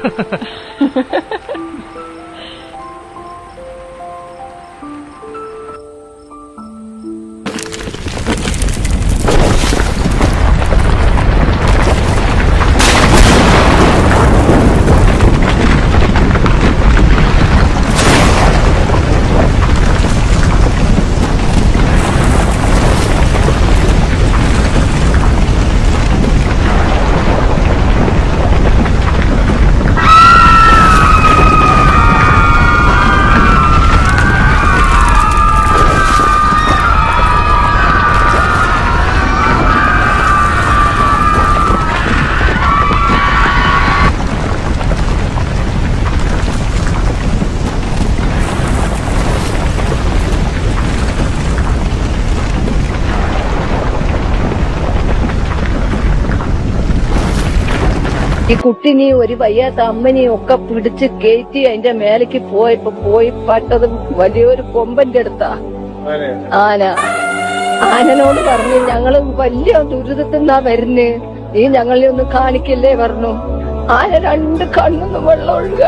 フフフフフフ。ഈ കുട്ടിനെയും ഒരു വയ്യാത്ത അമ്മനെയും ഒക്കെ പിടിച്ച് കയറ്റി അതിന്റെ മേലേക്ക് പോയപ്പോ പോയി പട്ടത് വലിയൊരു കൊമ്പന്റെ അടുത്താ. ആന. ആനനോട് പറഞ്ഞു ഞങ്ങൾ വലിയ ദുരിതത്തിൽ നിന്നാ വരുന്നത് നീ ഞങ്ങളെ ഒന്ന് കാണിക്കല്ലേ പറഞ്ഞു. ആന രണ്ട് കണ്ണൊന്നും വെള്ളം ഒഴുക.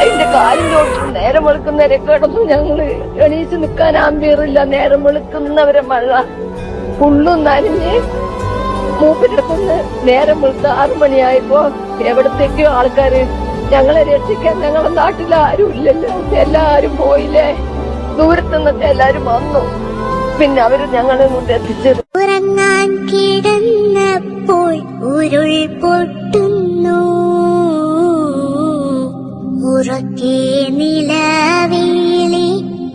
അതിന്റെ കാലിലോട്ട് നേരം വെളുക്കുന്നവരെ കിടന്നു ഞങ്ങൾ. എണീച്ച് നിക്കാൻ ആമ്പിയറില്ല നേരം വെളുക്കുന്നവരെ മഴ. ഫുള്ളും നനഞ്ഞ് മൂപ്പിനടുത്തുനിന്ന് നേരം വെളുത്ത് ആറു മണിയായപ്പോ എവിടത്തേക്കോ ആൾക്കാര് ഞങ്ങളെ രക്ഷിക്കാൻ ഞങ്ങളുടെ നാട്ടിൽ ആരും ഇല്ലല്ലോ. എല്ലാരും പോയില്ലേ? ദൂരത്തു നിന്നൊക്കെ എല്ലാരും വന്നു. പിന്നെ അവർ ഞങ്ങളെ കൊണ്ട് എത്തിച്ചത്. ഉറങ്ങാൻ കിടന്നപ്പോൾ ഉരുൾ പൊട്ടുന്നു. ഉറക്കേ നിലവേളി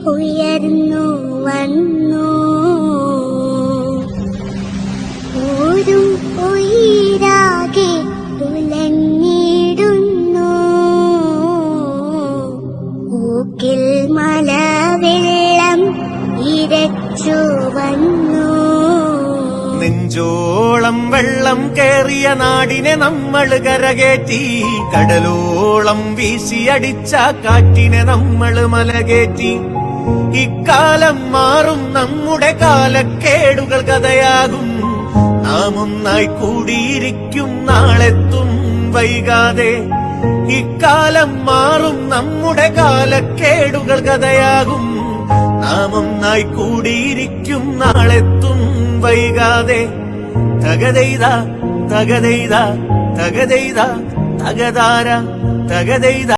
ഉയർന്നു വന്നു. ഊക്കിൽ മലവെള്ളം ഇരച്ചു വന്നു. നെഞ്ചോളം വെള്ളം കേറിയ നാടിനെ നമ്മൾ കരകേറ്റി. കടലോളം വീശിയടിച്ച കാറ്റിനെ നമ്മൾ മലകേറ്റി. ഇക്കാലം മാറും നമ്മുടെ കാലക്കേടുകൾ കഥയാകും. നാം ഒന്നായി കൂടിയിരിക്കും നാളെത്തും വൈകാതെ. ഇക്കാലം മാറും നമ്മുടെ കാലക്കേടുകൾ കഥയാകും. നാമൊന്നായി കൂടിയിരിക്കും നാളെത്തും വൈകാതെ തകതെയ്ത തകതെയ്ത തകതെയ്ത തകതാര തകതെയ്ത.